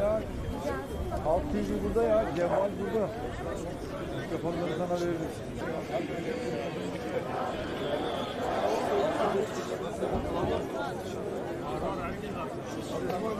ya. Halk TV burada ya. Cemal burada. Mikrofonları sana veririz. ama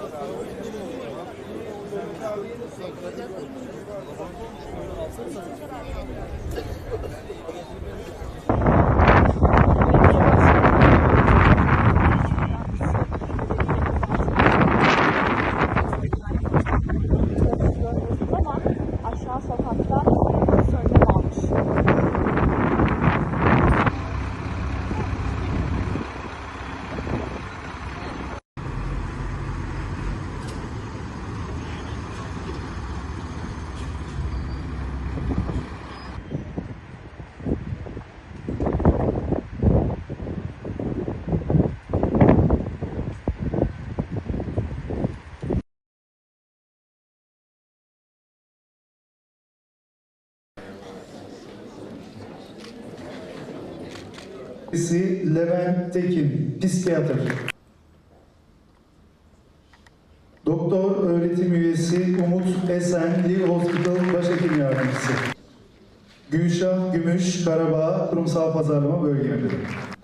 Birisi Levent Tekin, psikiyatr. Doktor öğretim üyesi Umut Esen, Liv Hospital Başhekim Yardımcısı. Gülşah Gümüş, Karabağ Kurumsal Pazarlama Bölge Müdürü.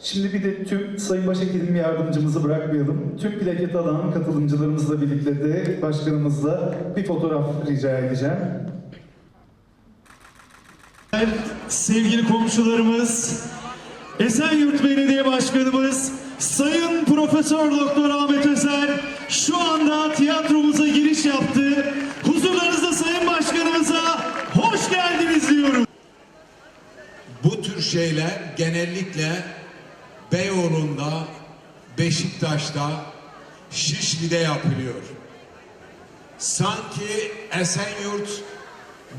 Şimdi bir de tüm Sayın Başhekim Yardımcımızı bırakmayalım. Tüm plaket alan katılımcılarımızla birlikte de başkanımızla bir fotoğraf rica edeceğim. sevgili komşularımız, Esenyurt Belediye Başkanımız Sayın Profesör Doktor Ahmet Özer şu anda tiyatromuza giriş yaptı. Huzurlarınızda Sayın Başkanımıza hoş geldiniz diyorum. Bu tür şeyler genellikle Beyoğlu'nda, Beşiktaş'ta, Şişli'de yapılıyor. Sanki Esenyurt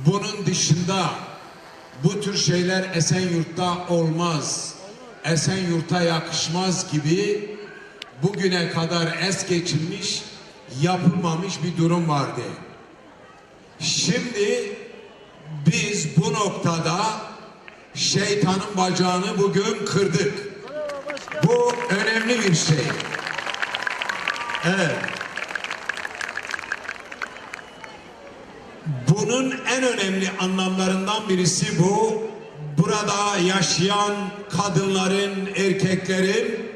bunun dışında bu tür şeyler Esenyurt'ta olmaz. Esenyurt'a yakışmaz gibi bugüne kadar es geçilmiş, yapılmamış bir durum vardı. Şimdi biz bu noktada şeytanın bacağını bugün kırdık. Bu önemli bir şey. Evet. Bunun en önemli anlamlarından birisi bu. Burada yaşayan kadınların, erkeklerin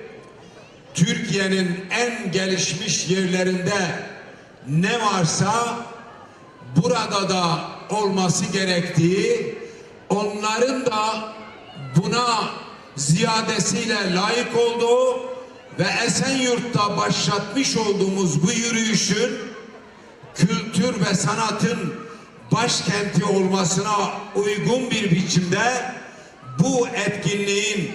Türkiye'nin en gelişmiş yerlerinde ne varsa burada da olması gerektiği, onların da buna ziyadesiyle layık olduğu ve Esenyurt'ta başlatmış olduğumuz bu yürüyüşün kültür ve sanatın başkenti olmasına uygun bir biçimde bu etkinliğin